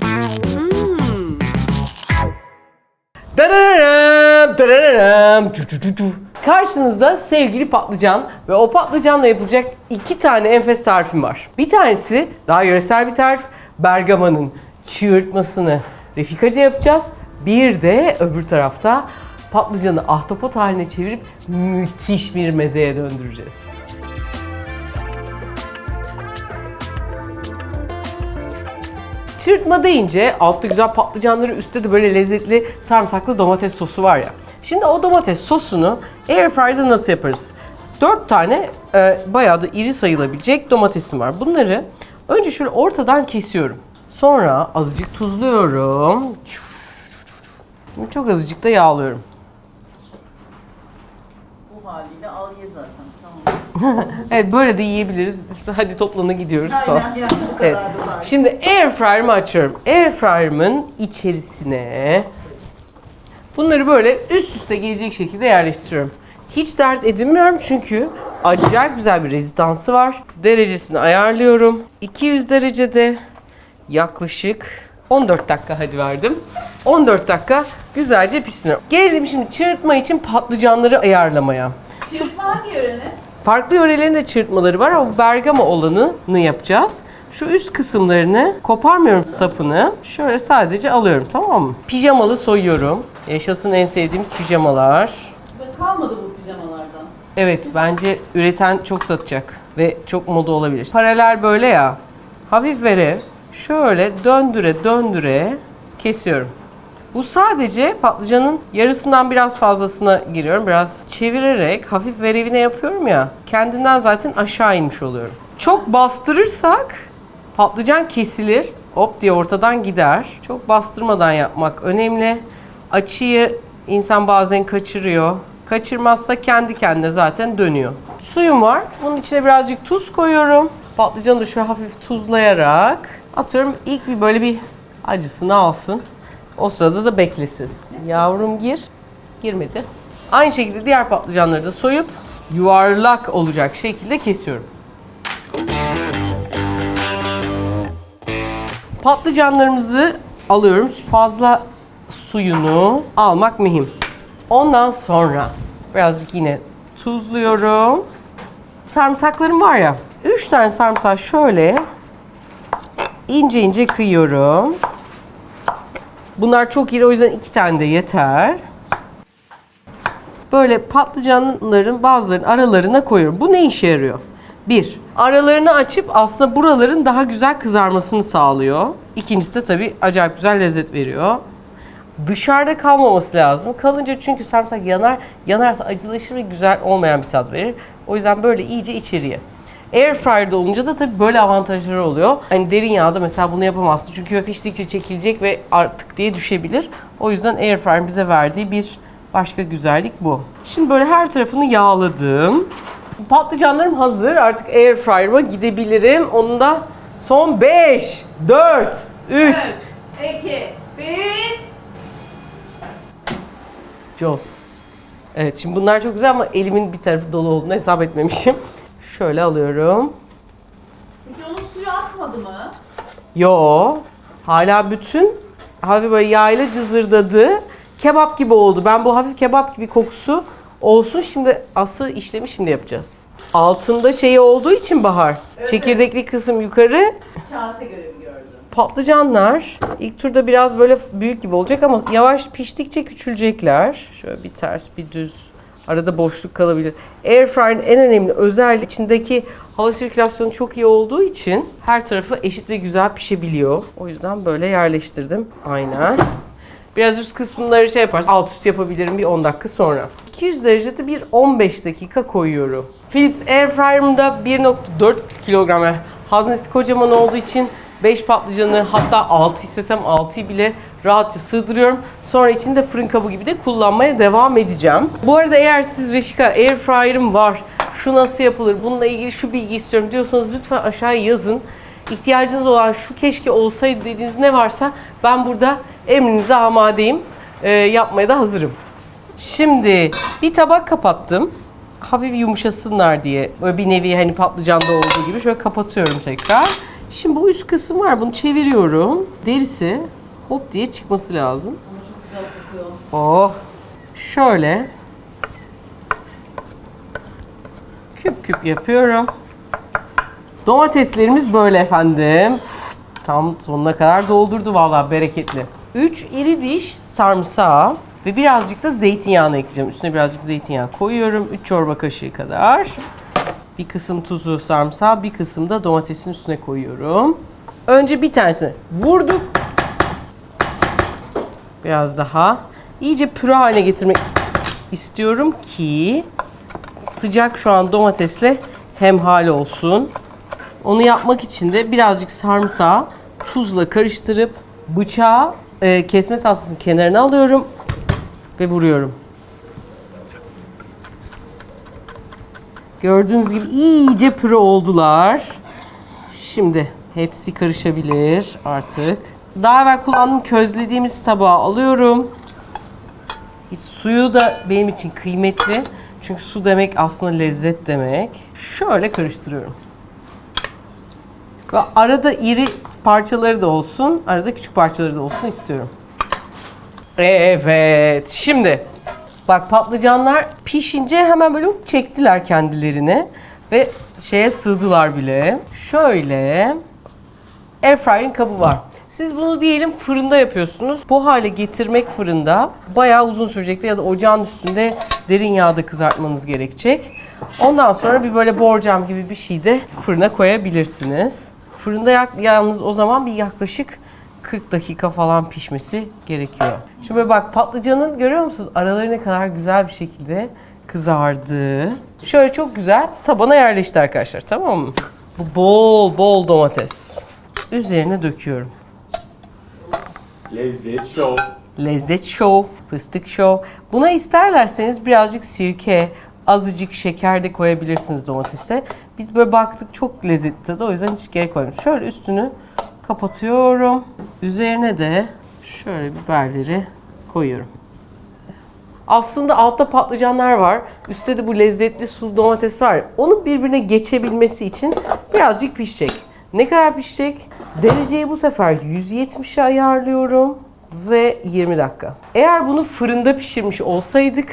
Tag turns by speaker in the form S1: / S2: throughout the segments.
S1: Hmm. Dararam, dararam, cu cu cu cu. Karşınızda sevgili patlıcan ve o patlıcanla yapılacak iki tane enfes tarifim var. Bir tanesi daha yöresel bir tarif. Bergama'nın çığırtmasını Refikaca yapacağız. Bir de öbür tarafta patlıcanı ahtapot haline çevirip müthiş bir mezeye döndüreceğiz. Çırpma deyince altta güzel patlıcanları üstte de böyle lezzetli sarımsaklı domates sosu var ya. Şimdi o domates sosunu airfryer'da nasıl yaparız? 4 tane e, bayağı da iri sayılabilecek domatesim var. Bunları önce şöyle ortadan kesiyorum. Sonra azıcık tuzluyorum. Çok azıcık da yağlıyorum.
S2: Bu haliyle al ye zaten. Tamam.
S1: Evet böyle de yiyebiliriz. Hadi toplanın gidiyoruz falan.
S2: Aynen yani bu kadar
S1: Evet.
S2: da var.
S1: Şimdi airfryer'ımı açıyorum. Airfryer'ımın içerisine bunları böyle üst üste gelecek şekilde yerleştiriyorum. Hiç dert edinmiyorum çünkü acayip güzel bir rezistansı var. Derecesini ayarlıyorum. 200 derecede yaklaşık 14 dakika hadi verdim. 14 dakika güzelce pişsin. Gelelim şimdi çırpma için patlıcanları ayarlamaya.
S2: Çırpma hangi yörenin?
S1: Farklı yörelerin de çırpmaları var ama Bergama olanını yapacağız. Şu üst kısımlarını koparmıyorum sapını. Şöyle sadece alıyorum tamam mı? Pijamalı soyuyorum. Yaşasın en sevdiğimiz pijamalar.
S2: Kalmadı bu pijamalardan.
S1: Evet bence üreten çok satacak ve çok moda olabilir. Paralel böyle ya. Hafif verev. Şöyle döndüre döndüre kesiyorum. Bu sadece patlıcanın yarısından biraz fazlasına giriyorum. Biraz çevirerek hafif verevine yapıyorum ya. Kendinden zaten aşağı inmiş oluyorum. Çok bastırırsak patlıcan kesilir. Hop diye ortadan gider. Çok bastırmadan yapmak önemli. Açıyı insan bazen kaçırıyor. Kaçırmazsa kendi kendine zaten dönüyor. Suyum var. Bunun içine birazcık tuz koyuyorum. Patlıcanı da şöyle hafif tuzlayarak atıyorum. İlk bir böyle bir acısını alsın. O sırada da beklesin. Yavrum gir. Girmedi. Aynı şekilde diğer patlıcanları da soyup yuvarlak olacak şekilde kesiyorum. Patlıcanlarımızı alıyorum. Fazla suyunu almak mühim. Ondan sonra birazcık yine tuzluyorum. Sarımsaklarım var ya. 3 tane sarımsak şöyle ince ince kıyıyorum. Bunlar çok iri o yüzden iki tane de yeter. Böyle patlıcanların bazılarının aralarına koyuyorum. Bu ne işe yarıyor? Bir, aralarını açıp aslında buraların daha güzel kızarmasını sağlıyor. İkincisi de tabii acayip güzel lezzet veriyor. Dışarıda kalmaması lazım. Kalınca çünkü sarımsak yanar, yanarsa acılaşır ve güzel olmayan bir tat verir. O yüzden böyle iyice içeriye. Airfryer'da olunca da tabii böyle avantajları oluyor. Hani derin yağda mesela bunu yapamazsın. Çünkü piştikçe çekilecek ve artık diye düşebilir. O yüzden Airfryer'ın bize verdiği bir başka güzellik bu. Şimdi böyle her tarafını yağladım. Patlıcanlarım hazır. Artık Airfryer'ıma gidebilirim. Onun da son 5, 4, 3,
S2: 2, 1.
S1: Jos. Evet şimdi bunlar çok güzel ama elimin bir tarafı dolu olduğunu hesap etmemişim. Şöyle alıyorum.
S2: Peki onun suyu akmadı mı?
S1: Yo. Hala bütün hafif böyle yağıyla cızırdadı. Kebap gibi oldu. Ben bu hafif kebap gibi kokusu olsun. Şimdi asıl işlemi şimdi yapacağız. Altında şeyi olduğu için Bahar.
S2: Evet.
S1: Çekirdekli kısım yukarı.
S2: Kase görevi gördüm.
S1: Patlıcanlar ilk turda biraz böyle büyük gibi olacak ama yavaş piştikçe küçülecekler. Şöyle bir ters bir düz arada boşluk kalabilir. Airfryer'ın en önemli özelliği içindeki hava sirkülasyonu çok iyi olduğu için her tarafı eşit ve güzel pişebiliyor. O yüzden böyle yerleştirdim. Aynen. Biraz üst kısımları şey yaparız. Alt üst yapabilirim bir 10 dakika sonra. 200 derecede bir 15 dakika koyuyorum. Philips Airfryer'ımda 1.4 kilogram yani haznesi kocaman olduğu için 5 patlıcanı hatta 6 istesem 6'yı bile rahatça sığdırıyorum. Sonra içinde fırın kabı gibi de kullanmaya devam edeceğim. Bu arada eğer siz Reşika Airfryer'ım var, şu nasıl yapılır, bununla ilgili şu bilgi istiyorum diyorsanız lütfen aşağıya yazın. İhtiyacınız olan şu keşke olsaydı dediğiniz ne varsa ben burada emrinize amadeyim. Ee, yapmaya da hazırım. Şimdi bir tabak kapattım. Hafif yumuşasınlar diye. Böyle bir nevi hani patlıcanda olduğu gibi şöyle kapatıyorum tekrar. Şimdi bu üst kısım var. Bunu çeviriyorum. Derisi hop diye çıkması lazım.
S2: Ama çok güzel kokuyor.
S1: Oh. Şöyle. Küp küp yapıyorum. Domateslerimiz böyle efendim. Tam sonuna kadar doldurdu vallahi bereketli. 3 iri diş sarımsağı ve birazcık da zeytinyağını ekleyeceğim. Üstüne birazcık zeytinyağı koyuyorum. 3 çorba kaşığı kadar. Bir kısım tuzu sarımsağı, bir kısım da domatesin üstüne koyuyorum. Önce bir tanesini vurduk. Biraz daha. İyice püre haline getirmek istiyorum ki sıcak şu an domatesle hemhal olsun. Onu yapmak için de birazcık sarımsağı tuzla karıştırıp bıçağı e, kesme tahtasının kenarına alıyorum ve vuruyorum. Gördüğünüz gibi iyice püre oldular. Şimdi hepsi karışabilir artık. Daha evvel kullandığım közlediğimiz tabağa alıyorum. Suyu da benim için kıymetli. Çünkü su demek aslında lezzet demek. Şöyle karıştırıyorum. Ve arada iri parçaları da olsun, arada küçük parçaları da olsun istiyorum. Evet, şimdi bak patlıcanlar pişince hemen böyle çektiler kendilerini ve şeye sığdılar bile. Şöyle airfryer'in kabı var. Siz bunu diyelim fırında yapıyorsunuz. Bu hale getirmek fırında bayağı uzun sürecektir ya da ocağın üstünde derin yağda kızartmanız gerekecek. Ondan sonra bir böyle borcam gibi bir şey de fırına koyabilirsiniz. Fırında yalnız o zaman bir yaklaşık 40 dakika falan pişmesi gerekiyor. Şimdi bak patlıcanın görüyor musunuz araları ne kadar güzel bir şekilde kızardı. Şöyle çok güzel tabana yerleşti arkadaşlar tamam mı? Bu bol bol domates. Üzerine döküyorum.
S3: Lezzet show.
S1: Lezzet show, fıstık show. Buna isterlerseniz birazcık sirke, azıcık şeker de koyabilirsiniz domatese. Biz böyle baktık çok lezzetli tadı o yüzden hiç gerek koymuyorum. Şöyle üstünü kapatıyorum. Üzerine de şöyle biberleri koyuyorum. Aslında altta patlıcanlar var. Üstte de bu lezzetli sulu domates var. Onun birbirine geçebilmesi için birazcık pişecek. Ne kadar pişecek? Dereceyi bu sefer 170'e ayarlıyorum ve 20 dakika. Eğer bunu fırında pişirmiş olsaydık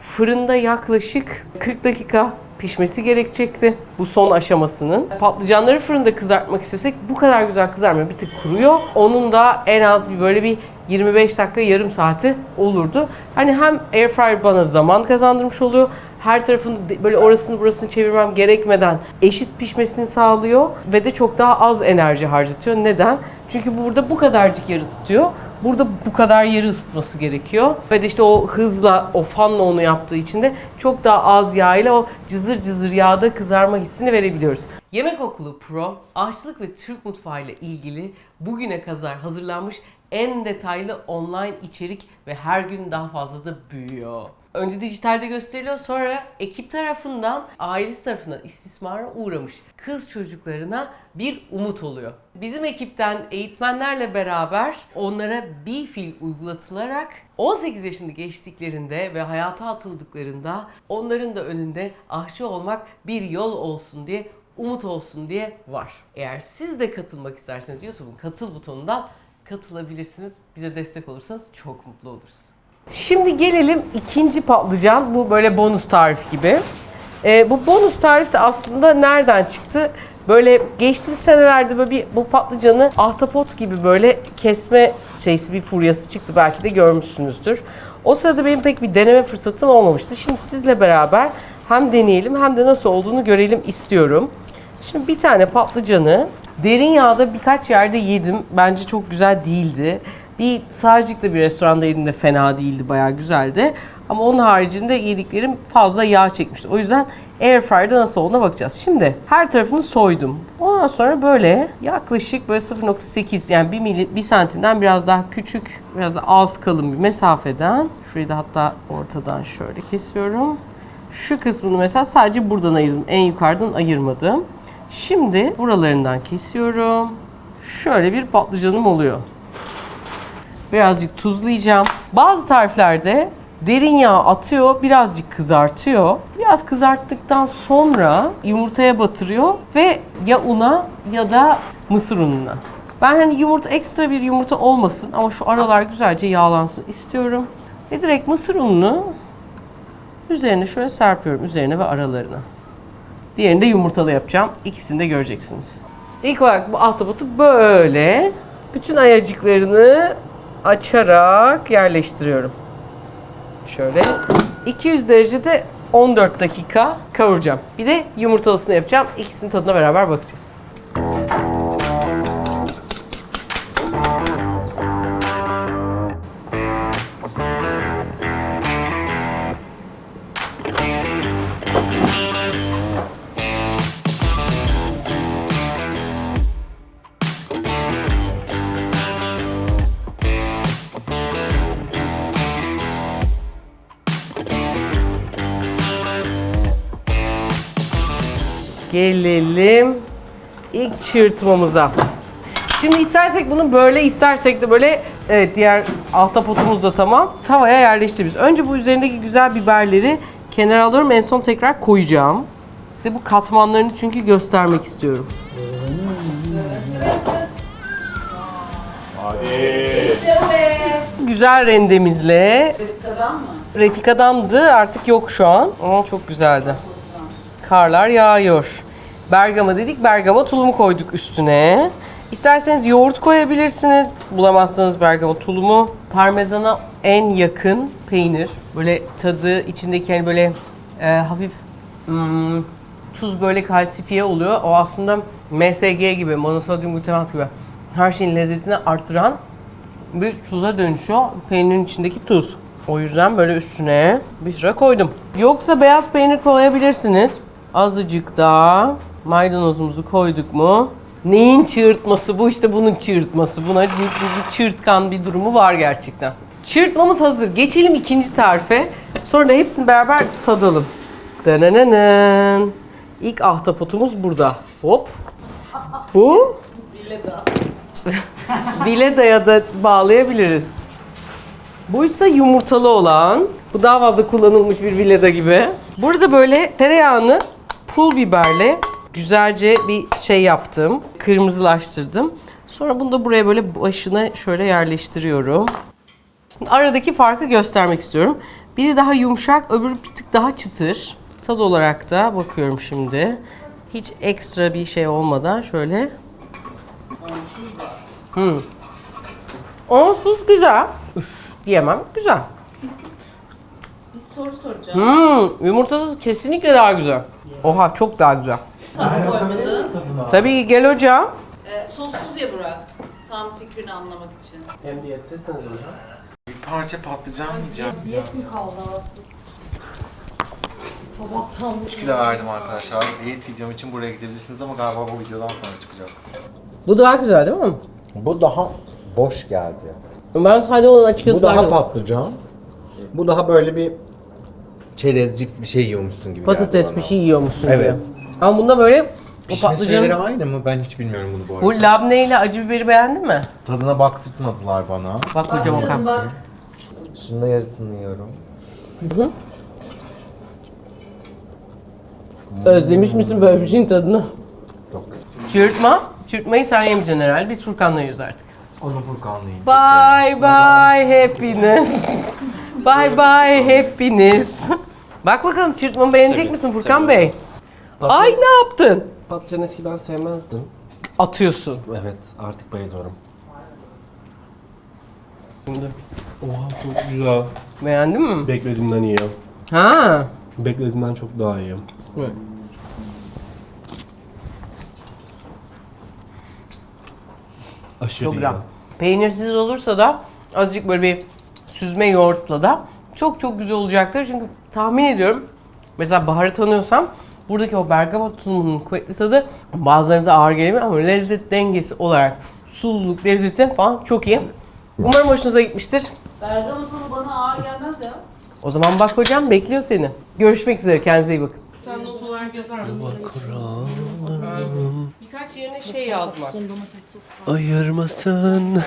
S1: fırında yaklaşık 40 dakika pişmesi gerekecekti bu son aşamasının. Patlıcanları fırında kızartmak istesek bu kadar güzel kızarmıyor. Bir tık kuruyor. Onun da en az bir böyle bir 25 dakika yarım saati olurdu. Hani hem airfryer bana zaman kazandırmış oluyor. Her tarafını böyle orasını burasını çevirmem gerekmeden eşit pişmesini sağlıyor ve de çok daha az enerji harcatıyor. Neden? Çünkü burada bu kadarcık yer ısıtıyor. Burada bu kadar yeri ısıtması gerekiyor. Ve de işte o hızla, o fanla onu yaptığı için de çok daha az yağ ile o cızır cızır yağda kızarma hissini verebiliyoruz. Yemek Okulu Pro, aşçılık ve Türk mutfağı ile ilgili bugüne kadar hazırlanmış en detaylı online içerik ve her gün daha fazla da büyüyor. Önce dijitalde gösteriliyor sonra ekip tarafından, ailesi tarafından istismara uğramış kız çocuklarına bir umut oluyor. Bizim ekipten eğitmenlerle beraber onlara bir fil uygulatılarak 18 yaşını geçtiklerinde ve hayata atıldıklarında onların da önünde aşçı olmak bir yol olsun diye umut olsun diye var. Eğer siz de katılmak isterseniz YouTube'un katıl butonundan katılabilirsiniz. Bize destek olursanız çok mutlu oluruz. Şimdi gelelim ikinci patlıcan. Bu böyle bonus tarif gibi. Ee, bu bonus tarif de aslında nereden çıktı? Böyle geçtiğimiz senelerde böyle bir bu patlıcanı ahtapot gibi böyle kesme şeysi bir furyası çıktı. Belki de görmüşsünüzdür. O sırada benim pek bir deneme fırsatım olmamıştı. Şimdi sizle beraber hem deneyelim hem de nasıl olduğunu görelim istiyorum. Şimdi bir tane patlıcanı derin yağda birkaç yerde yedim. Bence çok güzel değildi. Bir Sağcık'ta bir restoranda yedim de fena değildi, bayağı güzeldi. Ama onun haricinde yediklerim fazla yağ çekmişti. O yüzden Airfryer'da nasıl olduğuna bakacağız. Şimdi her tarafını soydum. Ondan sonra böyle yaklaşık böyle 0.8 yani 1, mili, 1 santimden biraz daha küçük, biraz da az kalın bir mesafeden. Şurayı da hatta ortadan şöyle kesiyorum. Şu kısmını mesela sadece buradan ayırdım. En yukarıdan ayırmadım. Şimdi buralarından kesiyorum. Şöyle bir patlıcanım oluyor. Birazcık tuzlayacağım. Bazı tariflerde Derin yağ atıyor, birazcık kızartıyor. Biraz kızarttıktan sonra yumurtaya batırıyor ve ya una ya da mısır ununa. Ben hani yumurta ekstra bir yumurta olmasın ama şu aralar güzelce yağlansın istiyorum. Ve direkt mısır ununu üzerine şöyle serpiyorum üzerine ve aralarına. Diğerini de yumurtalı yapacağım. İkisini de göreceksiniz. İlk olarak bu ahtapotu böyle bütün ayacıklarını açarak yerleştiriyorum. Şöyle 200 derecede 14 dakika kavuracağım. Bir de yumurtalısını yapacağım. İkisinin tadına beraber bakacağız. Gelelim ilk çırtmamıza. Şimdi istersek bunu böyle, istersek de böyle evet diğer ahtapotumuz da tamam. Tavaya yerleştiririz. Önce bu üzerindeki güzel biberleri kenara alıyorum. En son tekrar koyacağım. Size bu katmanlarını çünkü göstermek istiyorum.
S2: Be.
S1: Güzel rendemizle
S2: Refikadan mı?
S1: Refika'dandı artık yok şu an ama çok güzeldi. Karlar yağıyor. Bergama dedik, bergama tulumu koyduk üstüne. İsterseniz yoğurt koyabilirsiniz. Bulamazsanız bergama tulumu. Parmezana en yakın peynir. Böyle tadı içindeki hani böyle e, hafif hmm, tuz böyle kalsifiye oluyor. O aslında MSG gibi, monosodyum glutamat gibi her şeyin lezzetini artıran bir tuza dönüşüyor. Peynirin içindeki tuz. O yüzden böyle üstüne bir sıra koydum. Yoksa beyaz peynir koyabilirsiniz. Azıcık daha maydanozumuzu koyduk mu? Neyin çığırtması bu? işte bunun çığırtması. Buna bir, bir, bir çığırtkan bir durumu var gerçekten. Çığırtmamız hazır. Geçelim ikinci tarife. Sonra da hepsini beraber tadalım. Dananana. İlk ahtapotumuz burada. Hop. Bu
S2: Villada.
S1: Vileda'ya da bağlayabiliriz. Buysa yumurtalı olan. Bu daha fazla kullanılmış bir vileda gibi. Burada böyle tereyağını pul biberle güzelce bir şey yaptım. Kırmızılaştırdım. Sonra bunu da buraya böyle başına şöyle yerleştiriyorum. Şimdi aradaki farkı göstermek istiyorum. Biri daha yumuşak, öbürü bir tık daha çıtır. Tad olarak da bakıyorum şimdi. Hiç ekstra bir şey olmadan şöyle Hmm. Onsuz güzel. Üf, diyemem. Güzel.
S2: Bir soru soracağım.
S1: Hmm, yumurtasız kesinlikle daha güzel. Oha çok daha güzel.
S2: Sen koymadın.
S1: Tabii ki gel hocam.
S2: Ee, sossuz ya Burak. Tam fikrini anlamak için.
S1: Hem diyettesiniz hocam.
S3: Bir parça patlıcan yiyeceğim.
S4: Diyet mi kaldı artık? Sabahtan
S3: 3 kilo verdim arkadaşlar. Diyet videom için buraya gidebilirsiniz ama galiba bu videodan sonra çıkacak.
S1: Bu daha güzel değil mi?
S5: Bu daha boş geldi.
S1: Ben sadece onun açıkçası
S5: Bu daha
S1: güzel.
S5: patlıcan. Bu daha böyle bir çerez, cips bir şey yiyormuşsun gibi geldi
S1: Patates
S5: bana.
S1: bir şey yiyormuşsun
S5: Evet.
S1: gibi. Ama bunda böyle o
S5: Pişme süreleri
S1: patlıcanın...
S5: aynı mı? Ben hiç bilmiyorum bunu bu
S1: Bu
S5: arada.
S1: labne ile acı biberi beğendin mi?
S5: Tadına baktırtmadılar bana.
S1: Bak hocam o
S2: Canım bak.
S5: Şunun da yarısını yiyorum.
S1: Özlemiş misin böyle bir şeyin tadını?
S5: Çok güzel.
S1: Çırpma. Çırpmayı sen yemeyeceksin herhalde. Biz Furkan'la yiyoruz artık.
S5: Onu Furkan'layım.
S1: Bye bye hepiniz. bye bye hepiniz. Bak bakalım çırpmamı beğenecek misin Furkan Bey? Ay ne yaptın?
S6: Patlıcan eskiden sevmezdim.
S1: Atıyorsun.
S6: Evet, artık bayılıyorum. Şimdi. Oha çok güzel.
S1: Beğendin mi?
S6: Beklediğimden iyi.
S1: Ha.
S6: Beklediğimden çok daha iyi.
S1: Evet.
S6: Aşırı
S1: Çok
S6: iyi.
S1: güzel. Peynirsiz olursa da azıcık böyle bir süzme yoğurtla da çok çok güzel olacaktır. Çünkü tahmin ediyorum mesela baharı tanıyorsam buradaki o bergamot tulumunun kuvvetli tadı bazılarınıza ağır gelebilir ama lezzet dengesi olarak sululuk, lezzeti falan çok iyi. Umarım hoşunuza gitmiştir.
S2: Bergama turu bana ağır gelmez ya.
S1: O zaman bak hocam bekliyor seni. Görüşmek üzere kendinize iyi bakın. Sen not olarak yazar mısın? Birkaç yerine şey yazmak.
S6: Ayırmasın.